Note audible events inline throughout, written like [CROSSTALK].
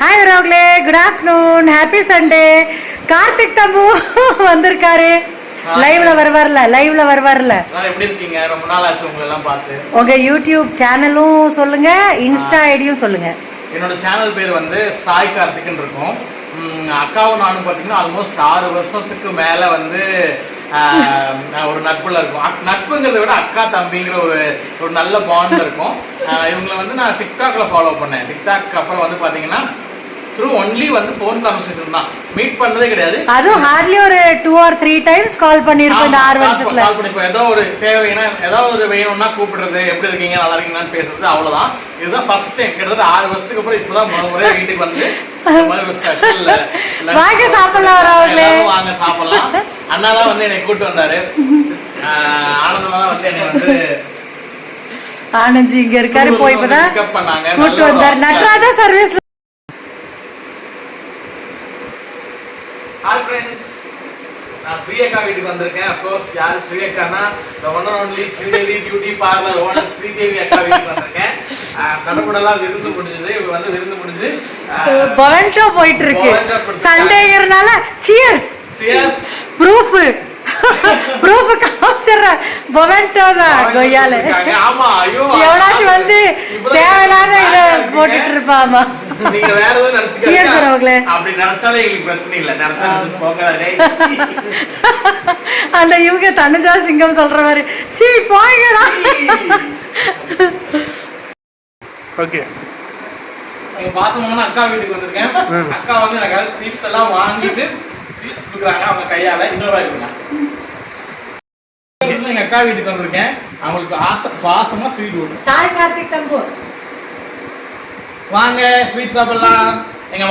Hi ராகுலே good afternoon happy Sunday Karthik தம்பு வந்திருக்காரு. லைவ்ல வருவார்ல லைவ்ல வருவார்ல. எப்படி இருக்கீங்க? ரொம்ப நாள் ஆச்சு உங்களை எல்லாம் பார்த்து. உங்க யூடியூப் சேனலும் சொல்லுங்க இன்ஸ்டா ஐடியும் சொல்லுங்க. என்னோட சேனல் பேர் வந்து சாய் கார்த்திக்னு இருக்கும். அக்காவும் நானும் பார்த்தீங்கன்னா ஆல்மோஸ்ட் ஆறு வருஷத்துக்கு மேலே வந்து ஒரு நட்புல இருக்கும். நட்புங்கிறத விட அக்கா தம்பிங்கிற ஒரு ஒரு நல்ல பாண்ட் இருக்கும். இவங்களை வந்து நான் டிக்டாக்ல ஃபாலோ பண்ணேன். டிக்டாக் அப்புறம் வந்து பார்த்தீங்கன்னா த்ரூ ஒன்லி வந்து ஃபோன் கான்வர்சேஷன் தான். மீட் பண்ணதே கிடையாது. அதுவும் ஹார்ட்லி ஒரு two or three times call பண்ணிருப்போம் இந்த ஆறு வருஷத்துல. கால் பண்ணி இப்போ ஏதோ ஒரு தேவைன்னா ஏதாவது ஒரு வேணும்னா கூப்பிடுறது எப்படி இருக்கீங்க நல்லா இருக்கீங்களான்னு பேசுறது அவ்வளவுதான். இதுதான் ஃபர்ஸ்ட் டைம் கிட்டத்தட்ட ஆறு வருஷத்துக்கு அப்புறம் இப்பதான் முத முறையா வீட்டுக்கு வந்து [LAUGHS] வாங்க சாப்பிடலாம். வாங்க சாப்பிடலாம். அண்ணா தான் வந்து என்னை கூட்டு வந்தாரு. [LAUGHS] ஆனந்தமா தான் வந்து என்னை வந்து ஆனந்த் இங்க இருக்காரு போய் இப்பதான் கூட்டு வந்தார். நட்ராஜா சர்வீஸ் ஹாய் ஃப்ரெண்ட்ஸ் ஸ்ரீயக்கா வீட்டுக்கு வந்திருக்கேன். அப்கோர்ஸ் யார் the one and only Sridevi beauty parlour owner Sridevi அக்கா வீட்டுக்கு வந்திருக்கேன். விருந்து முடிஞ்சது. இவங்க வந்து விருந்து முடிஞ்சு பொவன்டோ போயிட்டு இருக்கு. சண்டேங்கிறனால சியர்ஸ் சியர்ஸ் ப்ரூஃப் ப்ரூஃப் காமிச்சிடுறேன் பொவன்டோ தான் கொய்யால ஆமா ஐயோ. எவனாச்சும் வந்து தேவையில்லாத இத. போட்டுட்டு இருப்பாமா? நீங்க வேற ராகுலே. நினைச்சுக்கிறீங்க அப்படி நினைச்சாலே எங்களுக்கு பிரச்சனை இல்ல. நினைச்சா போங்க டேய். அந்த இவங்க தனுஜா சிங்கம் சொல்ற மாதிரி. சீ போய்கடா ஓகே. பார்த்தோம்னா அக்கா வீட்டுக்கு வந்திருக்கேன். அக்கா வந்து எனக்கு ஸ்வீட்ஸ் எல்லாம் வாங்கிட்டு ஸ்வீட்ஸ் கொடுக்குறாங்க. அவங்க கையால இன்னொரு எங்க அக்கா வீட்டுக்கு வந்திருக்கேன். அவங்களுக்கு ஆசை பாசமா ஸ்வீட் கொடுங்க. சாய் கார்த்திக் தம்பு வாங்க ஸ்வீட் சாப்பிடலாம். எங்க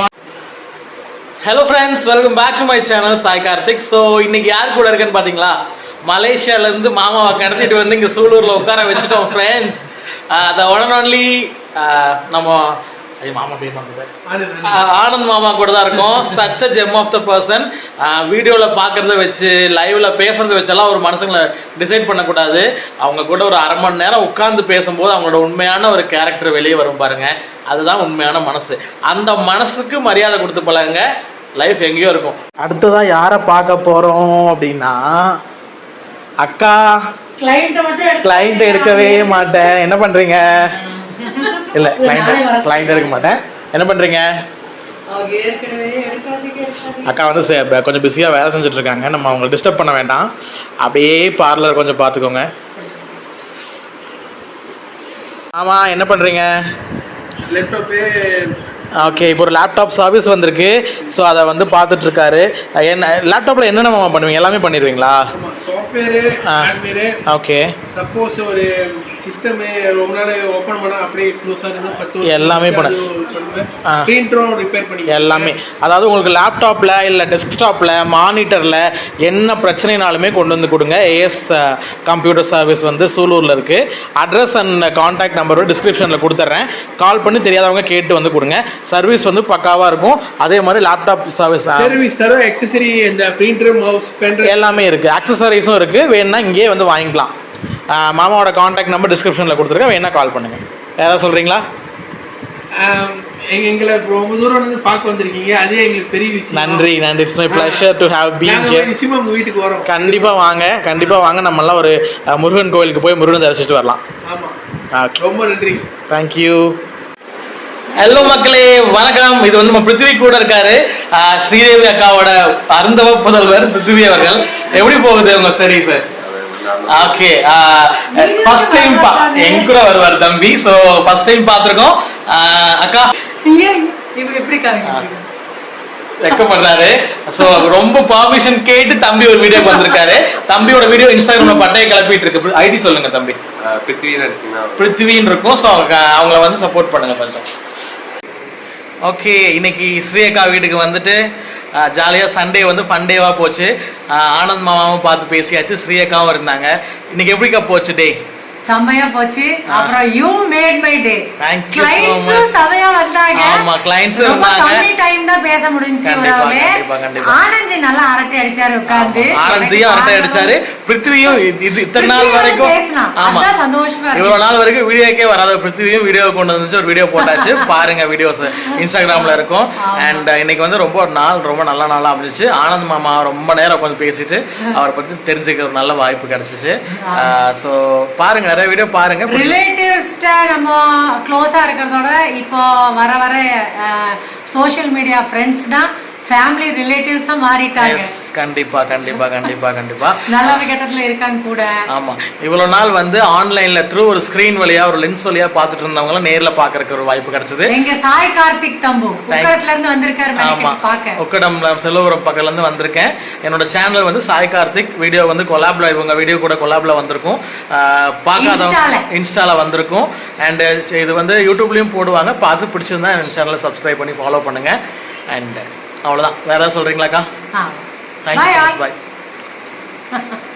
hello friends welcome back to my channel Sai Karthik so இன்னைக்கு யார் கூட இருக்குன்னு பார்த்தீங்களா மலேசியால இருந்து மாமாவை கடத்திட்டு வந்து இங்கே சூலூர்ல உட்கார வச்சுட்டோம் ஃப்ரெண்ட்ஸ் த ஒன் ஒன்லி நம்ம ஆனந்த் மாமா. கூட தான் இருக்கோம். Such gem of the person வீடியோவில் பார்க்குறத வச்சு லைவ்ல பேசுறத வச்செல்லாம் ஒரு மனுஷங்களை டிசைட் பண்ணக்கூடாது. அவங்க கூட ஒரு அரை மணி நேரம் உட்கார்ந்து பேசும்போது அவங்களோட உண்மையான ஒரு கேரக்டர் வெளியே வரும் பாருங்க. அதுதான் உண்மையான மனசு. அந்த மனசுக்கு மரியாதை கொடுத்து பழகுங்க. லைஃப் எங்கேயோ இருக்கும். அடுத்ததான் யாரை பார்க்க போறோம் அப்படின்னா அக்கா கிளைண்ட் மட்டும் கிளைண்ட் எடுக்கவே மாட்டேன். என்ன பண்றீங்க? இல்ல கிளைண்ட் கிளைண்ட் எடுக்க மாட்டேன். என்ன எடுக்காதீங்க அக்கா வந்து கொஞ்சம் பிஸியாக வேலை செஞ்சுட்டு இருக்காங்க நம்ம அவங்களை டிஸ்டர்ப் பண்ண வேண்டாம். அப்படியே பார்லர் கொஞ்சம் பார்த்துக்கோங்க ஆமாம் என்ன பண்ணுறீங்க லேப்டாப்பு ஓகே இப்போ ஒரு லேப்டாப் சர்வீஸ் வந்திருக்கு. ஸோ அதை வந்து பார்த்துட்டு இருக்காரு என்ன லேப்டாப்பில் என்னென்ன பண்ணுவீங்க? எல்லாமே பண்ணிடுவீங்களா? சாஃப்ட்வேரு ஓகே சப்போஸ் ஒரு சிஸ்டமு ரொம்ப நாள் ஓப்பன் பண்ணா அப்படியே க்ளோஸ் ஆகுது பத்து எல்லாமே பண்ணுவேன். பிரிண்டரும் ரிப்பேர் பண்ணி எல்லாமே. அதாவது உங்களுக்கு லேப்டாப்பில் இல்லை டெஸ்க்டாப்பில் மானிட்டரில் என்ன பிரச்சனைனாலுமே கொண்டு வந்து கொடுங்க. ஏஎஸ் கம்ப்யூட்டர் சர்வீஸ் வந்து சூலூரில் இருக்குது அட்ரஸ் அண்ட் காண்டாக்ட் நம்பரும் டிஸ்கிரிப்ஷனில் கொடுத்துட்றேன் கால் பண்ணி தெரியாதவங்க கேட்டு வந்து கொடுங்க. சர்வீஸ் வந்து பக்காவாக இருக்கும். அதே மாதிரி லேப்டாப் சர்வீஸ் சர்வீஸ் தர எக்ஸசரி இந்த பிரிண்டர் மவுஸ் எல்லாமே இருக்குது அக்சசரிஸும் இருக்குது வேணும்னா இங்கேயே வந்து வாங்கிக்கலாம். மாமாவோட காண்டாக்ட் நம்பர் டிஸ்கிரிப்ஷனில் கொடுத்துருக்கேன். வேணா கால் பண்ணுங்கள் ஏதாவது சொல்கிறீங்களா எங்க எங்களை ரொம்ப தூரம் வந்து பார்க்க வந்திருக்கீங்க. அதே எங்களுக்கு பெரிய விஷயம். நன்றி நன்றி. It's my pleasure to have been here நிச்சயமா உங்க வீட்டுக்கு வரோம். கண்டிப்பா வாங்க கண்டிப்பா வாங்க. நம்மலாம் ஒரு அஹ், முருகன் கோயிலுக்கு போய் முருகன் தரிசிட்டு வரலாம். ஆமா. ரொம்ப நன்றி. தேங்க்யூ ஹலோ மக்களே வணக்கம். இது வந்து நம்ம பிருத்திவி கூட இருக்காரு. ஸ்ரீதேவி அக்காவோட அருந்தவ புதல்வர் பிருத்திவி அவர்கள். எப்படி போகுது உங்க ஸ்டடீஸ் ஓகே ஃபர்ஸ்ட் டைம் எங்க கூட வருவார் தம்பி. ஸோ ஃபர்ஸ்ட் டைம் பார்த்துருக்கோம். அக்கா. ஏன்? இவங்க எப்படி காமிக்கிறீங்க வெக்கப்படுறாரு. ஸோ ரொம்ப பர்மிஷன் கேட்டு தம்பி ஒரு வீடியோக்கு வந்திருக்காரு. தம்பியோட வீடியோ இன்ஸ்டாகிராம்ல பட்டையை கிளப்பிட்டு இருக்கு. ஐடி சொல்லுங்க தம்பி. பிருத்திவின்னு இருக்கும். ஸோ அவங்கள வந்து சப்போர்ட் பண்ணுங்க கொஞ்சம். ஓகே இன்னைக்கு ஸ்ரீயக்கா வீட்டுக்கு வந்துட்டு ஜாலியாக சண்டே வந்து ஃபண்டேவாக போச்சு. ஆனந்த் மாமாவும் பார்த்து பேசியாச்சு. ஸ்ரீயக்காவும் இருந்தாங்க. இன்றைக்கி எப்படிக்கா போச்சு டே? செம்மையா போச்சு. அப்புறம் you made my day clients much. செமையா வந்தாங்க. ஆமா, ரொம்ப இருந்தாங்க. கம்மி டைம் தான் பேச கண்டிப்பா, உறவுகளே. ஆனந்த் நல்லா அரட்டை அடிச்சாரு உட்கார்ந்து. ஆனந்தியும் அரட்டை அடிச்சாரு. பிருத்திவியும் இது- இது இத்தனை நாள் வரைக்கும். ஆமா. சந்தோஷமா. இவ்வளவு நாள் வரைக்கும் வீடியோக்கே வராத பிருத்திவியும் வீடியோ கொண்டு வந்துச்சு. ஒரு வீடியோ போட்டாச்சு. [LAUGHS] பாருங்க வீடியோஸ் இன்ஸ்டாகிராம்ல இருக்கும். அண்ட் இன்னைக்கு வந்து ரொம்ப ஒரு நாள் ரொம்ப நல்ல நாளா அமைஞ்சிச்சு. ஆனந்த் மாமா ரொம்ப நேரம் உட்காந்து பேசிட்டு [LAUGHS] அவரை பத்தி தெரிஞ்சுக்க ஒரு நல்ல வாய்ப்பு கிடைச்சிச்சு. ஸோ பாருங்க நிறைய வீடியோ பாருங்க ரிலேட்டிவ்ஸ்ட நம்ம க்ளோஸா இருக்கிறதோட இப்போ வர வர சோஷியல் மீடியா ஃப்ரெண்ட்ஸ் தான் ஃபேமிலி ரிலேட்டிவ்ஸா மாறிட்டாங்க. கண்டிப்பா கண்டிப்பா கண்டிப்பா கண்டிப்பா. நல்ல கட்டத்துல இருக்காங்க கூட. ஆமா. இவ்வளவு நாள் வந்து ஆன்லைன்ல த்ரூ ஒரு ஸ்கிரீன் வழியா ஒரு லென்ஸ் வழியா பார்த்துட்டு இருந்தவங்களும் நேர்ல பாக்குறதுக்கு ஒரு வாய்ப்பு கிடைச்சது. எங்க சாய் கார்த்திக் தம்பு உக்கடத்துல இருந்து வந்திருக்காரு ஆமா. பாக்க ஒக்கடம்ல செல்வபுரம் பக்கத்துல இருந்து வந்திருக்கேன். என்னோட சேனல் வந்து சாய் கார்த்திக். வீடியோ வந்து கொலாப்ல இவங்க வீடியோ கூட கொலாப்ல வந்திருக்கும். பார்க்காதவங்க. இன்ஸ்டால வந்திருக்கும். அண்ட் இது வந்து யூடியூப்லயும் போடுவாங்க. பார்த்து பிடிச்சிருந்தா சேனலை சப்ஸ்கிரைப் பண்ணி ஃபாலோ பண்ணுங்க. அண்ட் அவ்வளவுதான். வேற ஏதாவது சொல்றீங்களாக்கா? ஆ. தேங்க்யூ. பாய் [LAUGHS]